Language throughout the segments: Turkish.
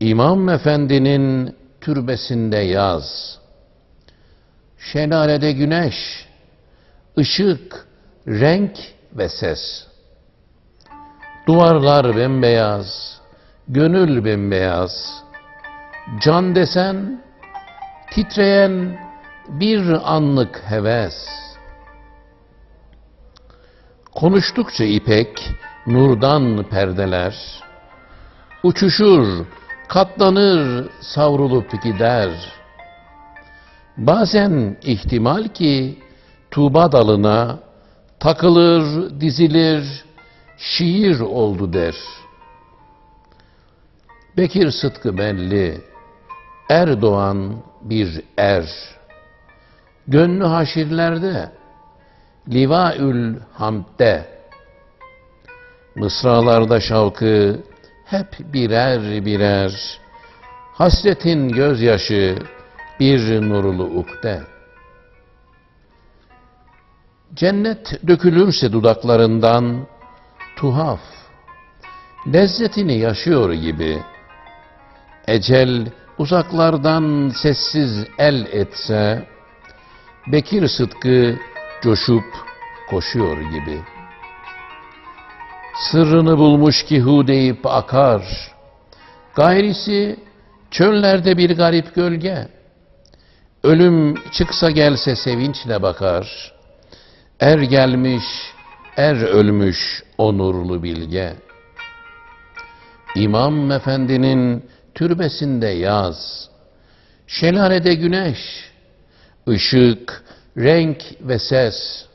İmam Efendi'nin türbesinde yaz. Şelalede güneş, ışık, renk ve ses. Duvarlar bembeyaz, gönül bembeyaz. Can desen, titreyen bir anlık heves. Konuştukça ipek, nurdan perdeler, uçuşur, katlanır, savrulup gider. Bazen ihtimal ki tuğba dalına takılır, dizilir, şiir oldu der. Bekir Sıtkı belli, Erdoğan bir er. Gönlü haşirlerde, Livaül Hamd'de, Mısralarda şavkı hep birer birer, Hasretin gözyaşı bir nurlu ukde. Cennet dökülürse dudaklarından, tuhaf, lezzetini yaşıyor gibi. Ecel uzaklardan sessiz el etse, Bekir Sıtkı coşup koşuyor gibi. Sırrını bulmuş ki hu deyip akar, gayrisi çöllerde bir garip gölge. Ölüm çıksa gelse sevinçle bakar, er gelmiş, er ölmüş o nurlu bilge. İmam Efendi'nin türbesinde yaz, şelalede güneş, ışık, renk ve ses,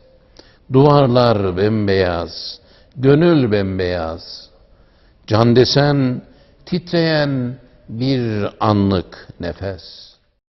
duvarlar bembeyaz, gönül bembeyaz, can desen titreyen bir anlık nefes.